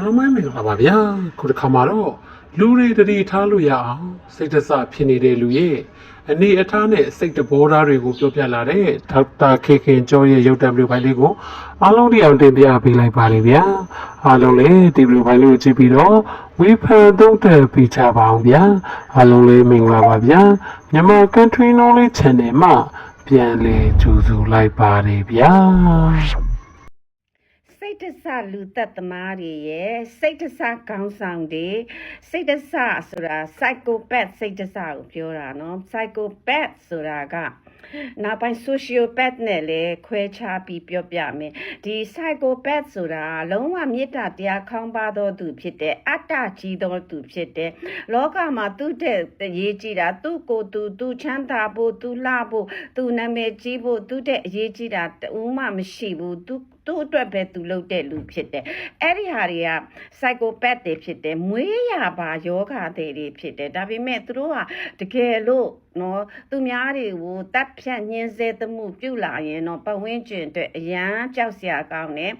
အားလုံးပဲမင်္ဂလာပါဗျာခုတစ်ခါမှာတော့လူတွေတတိထားလို့ရအောင်စိတ်တဆဖြစ်နေတဲ့လူရဲ့အနေအထားနဲ့စိတ်တဘောဓာတ်တွေကိုပြောပြလာတဲ့ဒေါက်တာခေခင်ကျော်ရဲ့ရုပ်တံဗီဒီယိုဖိုင်လေးကိုအားလုံးတရားတင်ပြပေးလိုက်ပါလေဗျာအားလုံးလည်းဒီဗီဒီယိုဖိုင်လေးကိုကြည့်ပြီးတော့ဝေဖန်သုံးသပ်ပေးကြပါအောင်ဗျာအားလုံးလည်းမင်္ဂလာပါဗျာမြန်မာ Country Knowledge Channel မှာပြန်လည်ကြိုဆိုလိုက်ပါတယ်ဗျာစိ တ်တဆလူသက်သမားတွေရဲ့စိတ်တဆခေါင်းဆောင်တွေစိတ်တဆဆိုတာ psychopath စိတ်တဆကိုပြောတာเนาะ psychopath ဆိုတာကနောက်ပိုင်း sociopath နဲ့လည်းခွဲခြားပြီးပြောပြမယ်ဒီ psychopath ဆိုတာလုံးဝမေတ္တာတရားခေါင်းပါသောသူဖြစ်တဲ့အတ္တကြီးသောသူဖြစ်တဲ့လောကမှာသူ့တဲ့ရေးကြည့်တာသူ့ကိုယ်သူသူချမ်းသာဖို့သူလှဖို့သူနာမည်ကြီးဖို့သူ့တဲ့အရေးကြီးတာတဦးမှမရှိဘူးသူ သူ့အတွက်ပဲသူလုပ်တဲ့လူဖြစ်တယ်အဲ့ဒီဟာတွေက psychopath တွေဖြစ်တယ်မွေးရပါယောဂတွေတွေဖြစ်တယ်ဒါပေမဲ့သူတို့ကတကယ်လို့နော်သူများတွေကိုတတ်ဖြတ်ညှင်းဆဲသမှုပြုလာရင်တော့ပတ်ဝန်းကျင်အတွက်အရန်ကြောက်စရာကောင်းတယ်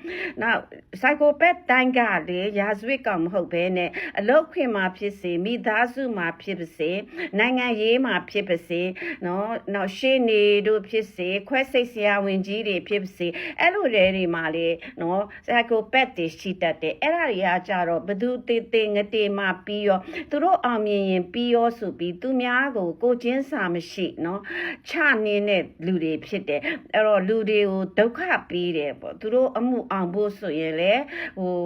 နောက် psychopath တိုင်းကလေရာဇဝတ်ကောင်မဟုတ်ဘဲနဲ့အလုတ်ခွင်မှာဖြစ်စေမိသားစုမှာဖြစ်ပါစေနိုင်ငံရေးမှာဖြစ်ပါစေနော်နောက်ရှေ့နေတို့ဖြစ်စေခွဲစိတ်ဆရာဝန်ကြီးတွေဖြစ်ပါစေအဲ့လိုတွေတွေမှာလေနော် psychopath တွေရှိတတ်တယ်အဲ့ဒါတွေကကြတော့ဘသူတေတေငတေမှပြီးရောသူတို့အောင်မြင်ရင်ပြီးရောဆိုပြီးသူများကိုကိုချင်းစာမရှိနော်ချနေတဲ့လူတွေဖြစ်တယ်အဲ့တော့လူတွေကိုဒုက္ခပေးတယ်ပေါ့သူတို့အမှုအောင်ဖို့ဆိုရင်လေဟို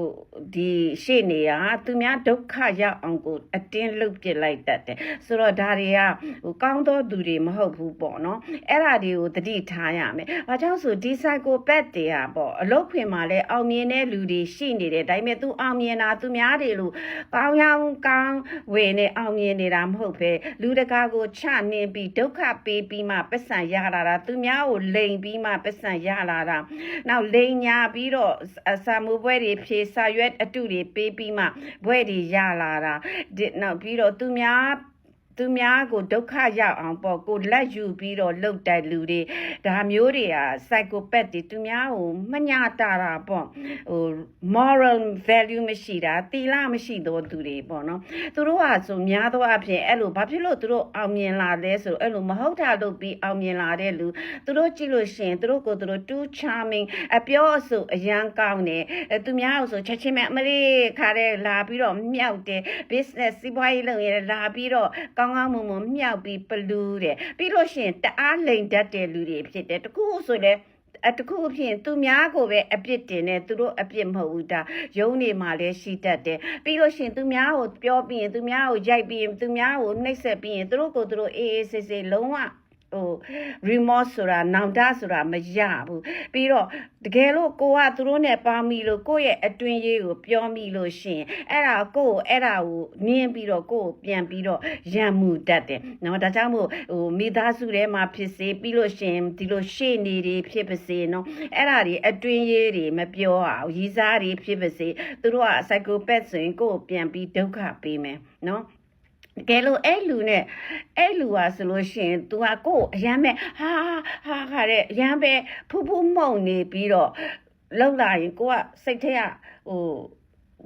ဒီရှေ့နေရသူများဒုက္ခရောက်အောင်ကိုအတင်းလှုပ်ပစ်လိုက်တတ်တယ်ဆိုတော့ဒါတွေကဟိုကောင်းသောသူတွေမဟုတ်ဘူးပေါ့နော်အဲ့ဒါတွေကိုသတိထားရမယ်ဘာကြောင့်ဆိုဒီ psychopath တွေကပေါ့အလုတ်ခွင်မှာလဲအောင်မြင်တဲ့လူတွေရှိနေတယ်ဒါပေမဲ့သူအောင်မြင်တာသူများတွေလို့ကောင်းရောင်းကောင်းဝေနဲ့အောင်မြင်နေတာမဟုတ်ပဲလူတကာကိုချနှင်းပြီးဒုက္ခပေးပြီးမှပတ်စံရလာတာသူများကိုလိန်ပြီးမှပတ်စံရလာတာနောက်လိန်ညာပြီးတော့အစာမိုးပွဲတွေဖြေစာရွက်အတုတွေပေးပြီးမှဘွဲတွေရလာတာဒီနောက်ပြီးတော့သူများ သူများကိုဒုက္ခရောက်အောင်ပေါ့ကိုလက်ယူပြီးတော့လှုပ်တဲ့လူတွေဒါမျိုးတွေက psychopath တွေသူများကိုမညာတာတာပေါ့ဟို moral value မရှိတာသီလမရှိသောသူတွေပေါ့နော်သူတို့ဟာဆိုများသောအဖြစ်အဲ့လိုဘာဖြစ်လို့သူတို့အောင်မြင်လာလဲဆိုအဲ့လိုမဟုတ်တာလုပ်ပြီးအောင်မြင်လာတဲ့လူသူတို့ကြည့်လို့ရှိရင်သူတို့ကိုသူတို့ too charming အပြောအဆိုအရန်ကောင်းတယ်အဲသူများကိုဆိုချက်ချင်းပဲအမလေးခါတဲ့လာပြီးတော့မြောက်တယ် business စီးပွားရေးလုပ်ရင်လာပြီးတော့ကောင်းကောင်းမွန်မွန်မြောက်ပြီးပလူးတယ်ပြီးလို့ရှိရင်တအားလိန်တတ်တဲ့လူတွေဖြစ်တယ်တကူဆိုလဲအတခုဖြင့်သူများကိုပဲအပြစ်တင်နေသူတို့အပြစ်မဟုတ်ဘူးဒါယုံနေမှလည်းရှိတတ်တယ်ပြီးလို့ရှိရင်သူများကိုပြောပြီးရင်သူများကိုရိုက်ပြီးရင်သူများကိုနှိပ်စက်ပြီးရင်သူတို့ကိုသူတို့အေးအေးဆေးဆေးလုံးဝ ဟို remorse ဆိုတာနောင်တဆိုတာမရဘူးပြီးတော့တကယ်လို့ကိုကသူတို့နဲ့ပါမိလို့ကိုယ့်ရဲ့အတွင်းရေးကိုပြောမိလို့ရှိရင်အဲ့ဒါကိုယ့်ကိုအဲ့ဒါကိုနင်းပြီးတော့ကိုယ့်ကိုပြန်ပြီးတော့ရံမှုတတ်တယ်နော်ဒါကြောင့်မို့ဟိုမိသားစုထဲမှာဖြစ်စေပြီးလို့ရှိရင်ဒီလိုရှေ့နေတွေဖြစ်ပါစေနော်အဲ့ဒါတွေအတွင်းရေးတွေမပြောအောင်ရီစားတွေဖြစ်ပါစေသူတို့က psychopath ဆိုရင်ကိုယ့်ကိုပြန်ပြီးဒုက္ခပေးမယ်နော် တကယ်လို့အဲ့လူနဲ့အဲ့လူဟာဆိုလို့ရှိရင် तू ကကိုယ်အရမ်းပဲဟာဟာခါတဲ့အရမ်းပဲဖူးဖူးမှုန်နေပြီးတော့လောက်လာရင်ကိုကစိတ်ထဲကဟို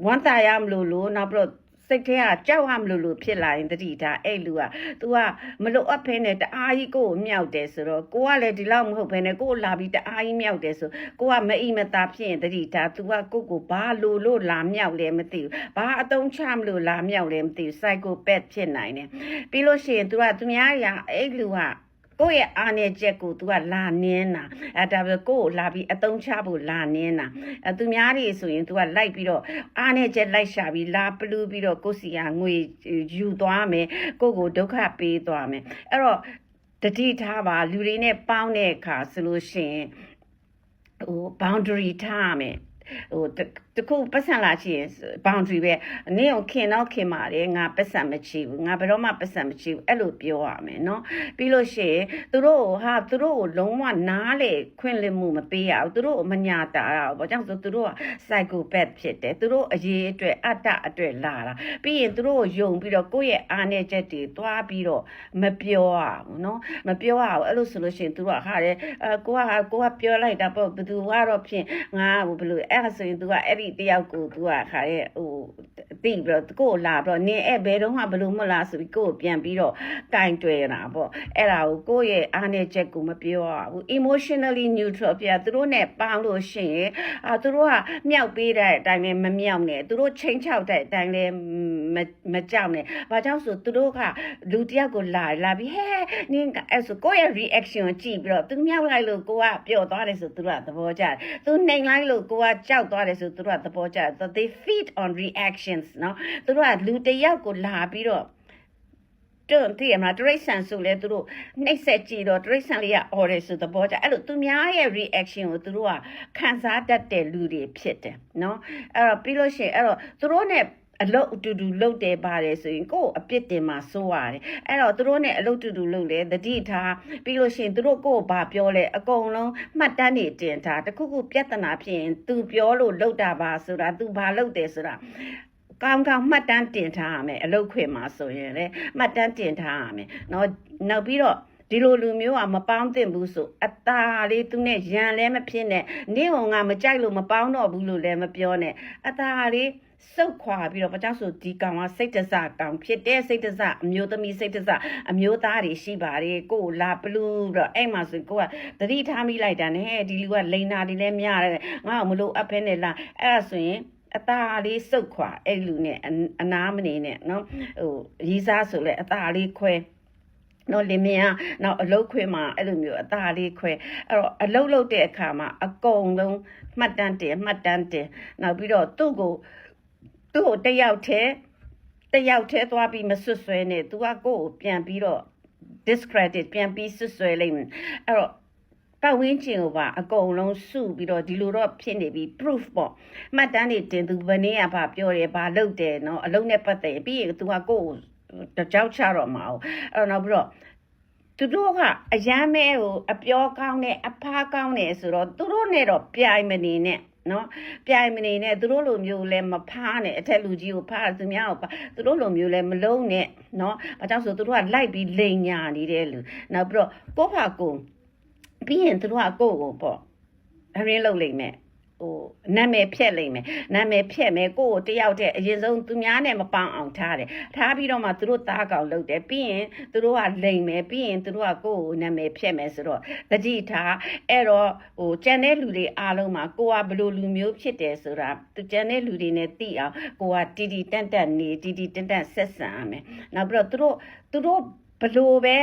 ဝမ်းသာရမလို့လို့နောက်ပြီးတော့ စိတ်ထဲကကြောက်ရမလို့လို့ဖြစ်လာရင်တတိထားအဲ့လူက तू ကမလို့အပ်ဖဲနဲ့တအားကြီးကိုကိုမြောက်တယ်ဆိုတော့ကိုကလည်းဒီလောက်မဟုတ်ဖဲနဲ့ကိုကိုလာပြီးတအားကြီးမြောက်တယ်ဆိုကိုကမအိမ်မသာဖြစ်ရင်တတိထား तू ကကိုကိုဘာလို့လို့လာမြောက်လဲမသိဘူးဘာအတုံးချမလို့လာမြောက်လဲမသိဘူး psychopath ဖြစ်နိုင်တယ်ပြီးလို့ရှိရင် तू ကသူများရာအဲ့လူက ကိုယ့်ရဲ့အာနယ်ချက်ကို तू ကလာနင်းတာအဲဒါပဲကိုယ့်ကိုလာပြီးအတုံးချဖို့လာနင်းတာအဲသူများတွေဆိုရင် तू ကလိုက်ပြီးတော့အာနယ်ချက်လိုက်ရှာပြီးလာပလူးပြီးတော့ကိုယ့်စီကငွေယူသွားမယ်ကိုယ့်ကိုဒုက္ခပေးသွားမယ်အဲ့တော့တတိထားပါလူတွေနဲ့ပေါင်းတဲ့အခါဆိုလို့ရှိရင်ဟို boundary ထားရမယ်ဟို တတခုပတ်စံလာရှိရင် boundary ပဲနင်းကိုခင်တော့ခင်ပါတယ်ငါပတ်စံမချီဘူးငါဘယ်တော့မှပတ်စံမချီဘူးအဲ့လိုပြောရမယ်เนาะပြီးလို့ရှိရင်သူတို့ကိုဟာသူတို့ကိုလုံးဝနားလေခွင့်လင့်မှုမပေးရဘူးသူတို့ကိုမညာတာရဘူးဘာကြောင့်ဆိုသူတို့က psychopath ဖြစ်တယ်သူတို့အရေးအတွက်အတ္တအတွက်လာတာပြီးရင်သူတို့ကိုယုံပြီးတော့ကိုယ့်ရဲ့အားနဲ့ချက်တွေသွားပြီးတော့မပြောရဘူးเนาะမပြောရဘူးအဲ့လိုဆိုလို့ရှိရင်သူတို့ကဟာလေအဲကိုကကိုကပြောလိုက်တာပေါ့ဘယ်သူကတော့ဖြင့်ငါဟိုဘယ်လိုအဲ့ဒါဆိုရင် तू ကအဲ့ဒီ တယောက်ကို तू ကခါရဲ့ ဟိုတိပြီးတော့ကိုယ်လာပြီးတော့နင်အဲ့ဘယ်တော့မှဘလို့မလားဆိုပြီးကိုယ်ကိုပြန်ပြီးတော့ကင်တွယ်တာပေါ့အဲ့ဒါကိုကိုယ့်ရဲ့အားနဲ့ချက်ကိုမပြောရဘူး emotionally neutral ပြသူတို့နဲ့ပေါင်းလို့ရှိရင်အာသူတို့ကမြောက်ပေးတဲ့အတိုင်းပဲမမြောက်နဲ့သူတို့ချိန်ချောက်တဲ့အတိုင်းလည်းမမကြောက်နဲ့ဘာကြောင့်ဆိုသူတို့ကလူတစ်ယောက်ကိုလာလာပြီးဟဲနင်ကအဲ့ဆိုကိုယ့်ရဲ့ reaction ကိုကြည့်ပြီးတော့သူမြောက်လိုက်လို့ကိုကပျော်သွားတယ်ဆိုသူတို့ကသဘောကျတယ်သူနှိမ်လိုက်လို့ကိုကကြောက်သွားတယ်ဆိုသူတို့ကသဘောကျတယ် so they feed on reactions နော်သူတို့ကလူတစ်ယောက်ကိုလာပြီးတော့ တွန့်တည်ရမလားတရိတ်ဆန်ဆိုလဲသူတို့နှိပ်ဆက်ကြည့်တော့တရိတ်ဆန်လေးက order ဆိုသဘောကြအဲ့လိုသူများရဲ့ reaction ကိုသူတို့ကခံစားတတ်တဲ့လူတွေဖြစ်တယ်နော်အဲ့တော့ပြီးလို့ရှိရင်အဲ့တော့သူတို့ ਨੇ အလုတ်အတူတူလုတ်တယ်ပါတယ်ဆိုရင်ကိုယ့်အပြစ်တင်မှာစိုးရတယ်အဲ့တော့သူတို့ ਨੇ အလုတ်တူတူလုတ်လေတတိထားပြီးလို့ရှိရင်သူတို့ကိုယ့်ကိုဘာပြောလဲအကုန်လုံးမှတ်တမ်းတွေတင်ထားတခုခုပြဿနာဖြစ်ရင် तू ပြောလို့လုတ်တာပါဆိုတာ तू ဘာလုတ်တယ်ဆိုတာ ကောင်းကောင်းမှတ်တမ်းတင်ထားရမယ်အလုတ်ခွေမှာဆိုရင်လေမှတ်တမ်းတင်ထားရမယ်နော်နောက်ပြီးတော့ဒီလိုလူမျိုးကမပေါင်းသင့်ဘူးဆိုအသာလေးသူနဲ့ရန်လည်းမဖြစ်နဲ့နေုံကမကြိုက်လို့မပေါင်းတော့ဘူးလို့လည်းမပြောနဲ့အသာလေးစုတ်ခွာပြီးတော့ပကြောက်ဆိုဒီကောင်ကစိတ်တစကောင်ဖြစ်တဲ့စိတ်တစအမျိုးသမီးစိတ်တစအမျိုးသားတွေရှိပါတယ်ကိုယ်လာပလူတော့အဲ့မှာဆိုကိုကသတိထားမိလိုက်တာနဲ့ဒီလူကလိန်နာတွေလည်းများတယ်ငါ့ကိုမလို့အပ်ဖဲနဲ့လာအဲ့ဒါဆိုရင် အသားလေးစုတ်ခွာအဲ့လူနဲ့အအနာမနေနဲ့နော်ဟိုရီးစားဆိုလဲအသားလေးခွဲနော်လင်မယားနောက်အလုတ်ခွေမှာအဲ့လိုမျိုးအသားလေးခွဲအဲ့တော့အလုတ်လုတ်တဲ့အခါမှာအကုန်လုံးမှတ်တမ်းတင်မှတ်တမ်းတင်နောက်ပြီးတော့သူ့ကိုသူ့ကိုတစ်ယောက်တည်းတစ်ယောက်တည်းသွားပြီးမဆွတ်ဆွဲနဲ့ तू ကကိုယ့်ကိုပြန်ပြီးတော့ discredit ပြန်ပြီးဆွတ်ဆွဲလိုက်မယ်အဲ့တော့ ပတ်ဝန်းကျင်ကိုပါအကုန်လုံးစုပြီးတော့ဒီလိုတော့ဖြစ်နေပြီ proof ပေါ့မှတ်တမ်းတွေတင်သူဘယ်နေ့ကဘာပြောတယ်ဘာလုပ်တယ်နော်အလုံးနဲ့ပတ်သက်ပြီးရင် तू ကကိုယ့်ကိုကြောက်ချတော့မှာအောင်အဲ့တော့နောက်ပြီးတော့သူတို့ကအယမ်းမဲကိုအပြောကောင်းတဲ့အဖားကောင်းတယ်ဆိုတော့သူတို့နဲ့တော့ပြိုင်မနေနဲ့နော်ပြိုင်မနေနဲ့သူတို့လိုမျိုးလဲမဖားနဲ့အထက်လူကြီးကိုဖားသူများကိုသူတို့လိုမျိုးလဲမလုံးနဲ့နော်ဘာကြောင့်ဆိုသူတို့ကလိုက်ပြီးလိန်ညာနေတယ်လူနောက်ပြီးတော့ကိုဖာကို ပြီးရင်သူတို့ကကိုယ့်ကိုပေါ့အရင်းလုပ်လိမ့်မယ်ဟိုနာမည်ဖြက်လိမ့်မယ်နာမည်ဖြက်မယ်ကိုယ့်ကိုတယောက်တည်းအရင်ဆုံးသူများနဲ့မပေါအောင်ထားတယ်ထားပြီးတော့မှသူတို့သားကောင်လုပ်တယ်ပြီးရင်သူတို့ကလိမ့်မယ်ပြီးရင်သူတို့ကကိုယ့်ကိုနာမည်ဖြက်မယ်ဆိုတော့တတိထားအဲ့တော့ဟိုကြံတဲ့လူတွေအားလုံးမှာကိုကဘယ်လိုလူမျိုးဖြစ်တယ်ဆိုတာသူကြံတဲ့လူတွေနဲ့သိအောင်ကိုကတီတီတန့်တန့်နေတီတီတန့်တန့်ဆက်ဆံရမယ်နောက်ပြီးတော့သူတို့သူတို့ ဘလို့ပဲ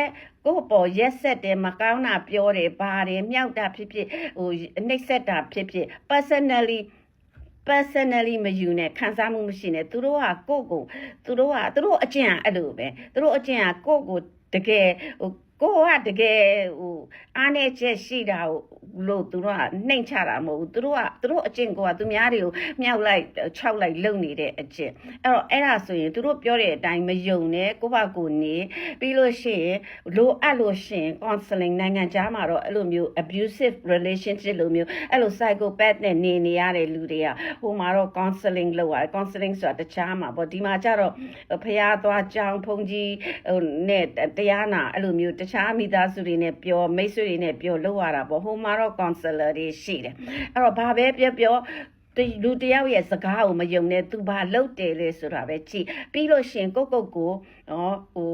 ကိုယ့်ပေါ်ရက်ဆက်တယ်မကောင်းတာပြောတယ်ပါတယ်မြောက်တာဖြစ်ဖြစ်ဟိုနှိပ်စက်တာဖြစ်ဖြစ် personally personally မယူနဲ့ခံစားမှုမရှိနဲ့သူတို့ကကိုယ့်ကိုသူတို့ကသူတို့အကျင့်ကအဲ့လိုပဲသူတို့အကျင့်ကကိုယ့်ကိုတကယ်ဟို ကိုကတကယ်ဟိုအားနေချက်ရှိတာကိုလို့သူတို့ကနှိမ်ချတာမဟုတ်ဘူးသူတို့ကသူတို့အကျင့်ကိုကသူများတွေကိုမြောက်လိုက်ခြောက်လိုက်လုံနေတဲ့အကျင့်အဲ့တော့အဲ့ဒါဆိုရင်သူတို့ပြောတဲ့အတိုင်းမယုံနဲ့ကိုယ့်ဘာကိုယ်နေပြီးလို့ရှိရင်လိုအပ်လို့ရှိရင် counseling နိုင်ငံခြားမှာတော့အဲ့လိုမျိုး abusive relationship လိုမျိုးအဲ့လို psychopath နဲ့နေနေရတဲ့လူတွေကဟိုမှာတော့ counseling လုပ်ရတယ် counseling ဆိုတာတခြားမှာပေါ့ဒီမှာကျတော့ဖះသွားကြောင်းဖုန်ကြီးဟိုနဲ့တရားနာအဲ့လိုမျိုးတခြားမိသားစုတွေနဲ့ပြောမိတ်ဆွေတွေနဲ့ပြောလုပ်ရတာပေါ့ဟိုမှာတော့ counselor တွေရှိတယ်အဲ့တော့ဘာပဲပြောပြောတလူတယောက်ရဲ့စကားကိုမယုံနဲ့သူဘာလုပ်တယ်လဲဆိုတာပဲကြည့်ပြီးလို့ရှရင်ကိုယ့်ကိုယ်ကိုနော်ဟို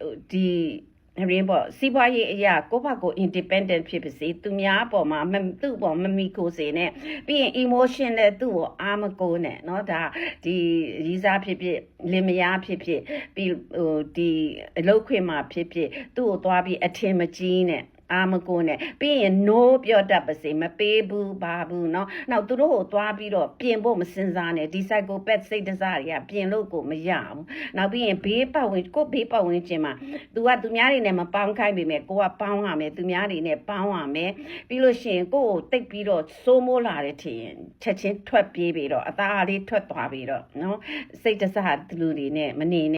ဟိုဒီ ရင်းပေါ့စီးပွားရေးအရာကိုယ့်ဘာကို independent ဖြစ်ပါစေသူများအပေါ်မှာမသူ့အပေါ်မမီကိုစေနဲ့ပြီးရင် emotion နဲ့သူ့ကိုအားမကိုနဲ့เนาะဒါဒီရီးစားဖြစ်ဖြစ်လင်မယားဖြစ်ဖြစ်ပြီးဟိုဒီအလုတ်ခွေမှာဖြစ်ဖြစ်သူ့ကိုသွားပြီးအထင်မကြီးနဲ့ အာမကိုနဲ့ပြီးရင် no ပြောတတ်ပါစေမပေးဘူးဘာဘူးเนาะနောက်သူတို့ကိုသွားပြီးတော့ပြင်ဖို့မစင်စားနဲ့ဒီ psychopath စိတ်တစားတွေကပြင်လို့ကိုမရဘူးနောက်ပြီးရင်ဘေးပတ်ဝန်းကိုယ့်ဘေးပတ်ဝန်းကျင်မှာ तू ကသူများတွေနဲ့မပေါင်းခိုင်းပေမဲ့ကိုကပေါင်းရမယ်သူများတွေနဲ့ပေါင်းရမယ်ပြီးလို့ရှိရင်ကိုယ့်ကိုတိတ်ပြီးတော့စိုးမိုးလာတဲ့ထင်ရင်ချက်ချင်းထွက်ပြေးပြီးတော့အသားလေးထွက်သွားပြီးတော့เนาะစိတ်တစားလူတွေနဲ့မနေနဲ့